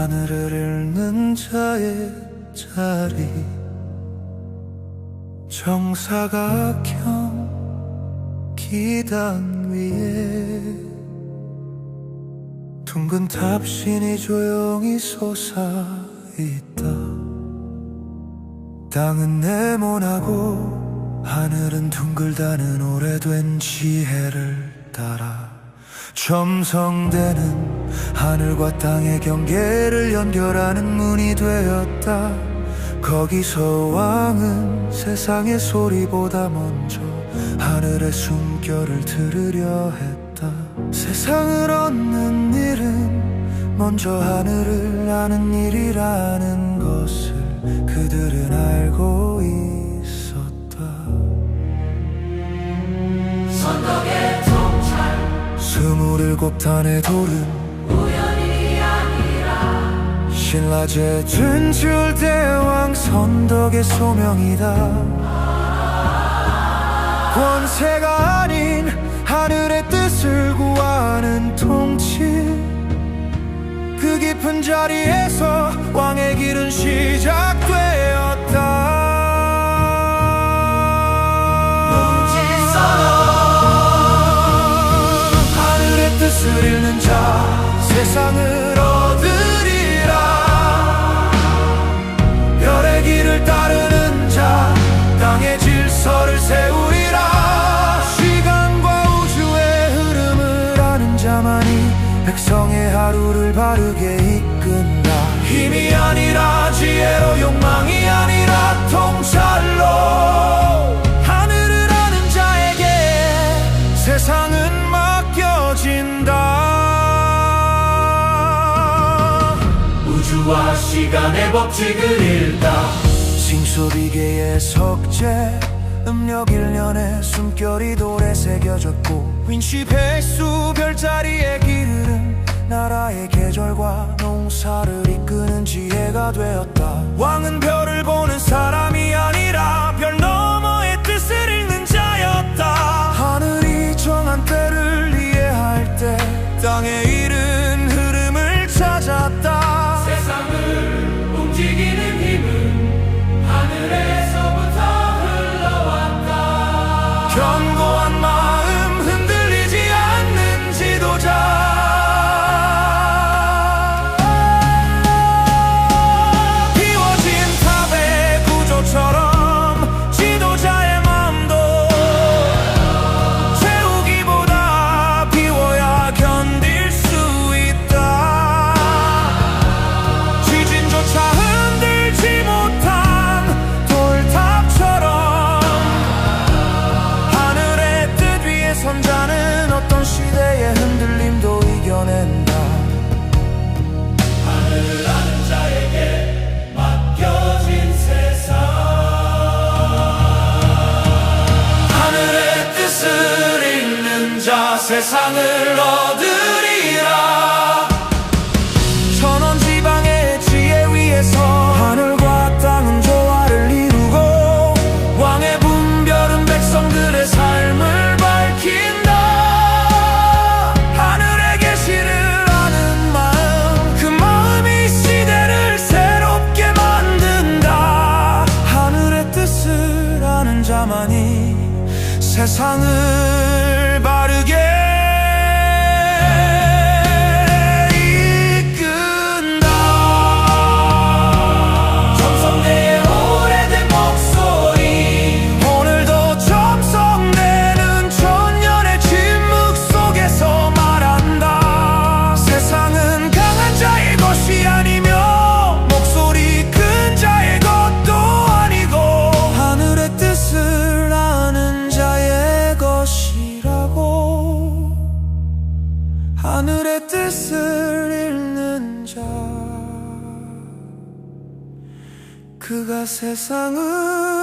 하늘을 읽는 자의 자리. 정사각형 기단 위에. 둥근 탑신이 조용히 솟아있다. 땅은 네모나고 하늘은 둥글다는 오래된 지혜를 따라 첨성대는 하늘과 땅의 경계를 연결하는 문이 되었다. 거기서 왕은 세상의 소리보다 먼저 하늘의 숨결을 들으려 했다. 세상을 얻는 일은 먼저 하늘을 아는 일이라는 것을 그들은 알고 일곱 단의 돌은 우연이 아니라 신라제 진출대왕 선덕의 소명이다. 권세가 아닌 하늘의 뜻을 구하는 통치. 그 깊은 자리에서 왕의 길은 시작되었 뜻을 읽는 자 세상을 얻으리라. 별의 길을 따르는 자 땅의 질서를 세우리라. 시간과 우주의 흐름을 아는 자만이 백성의 하루를 바르게 이끈다. 힘이 아니라 지혜로 욕망이 아니라 와 시간의 법칙을 읽다. 싱소비계의 석재 음력 일년에 숨결이 돌에 새겨졌고 윈시 백수 별자리의 길은 나라의 계절과 농사를 이끄는 지혜가 되었다. 왕은 별을 보는 사람이 아니라 별 너머의 뜻을 읽는 자였다. 하늘이 정한 때를 이해할 때 땅의 이른 흐름 하늘에서부터 흘러왔다. 견고 세상을 얻으리라. 천원 지방의 지혜 위에서 하늘과 땅은 조화를 이루고 왕의 분별은 백성들의 삶을 밝힌다. 하늘의 계시를 아는 마음 그 마음이 시대를 새롭게 만든다. 하늘의 뜻을 아는 자만이 세상을 그가 세상을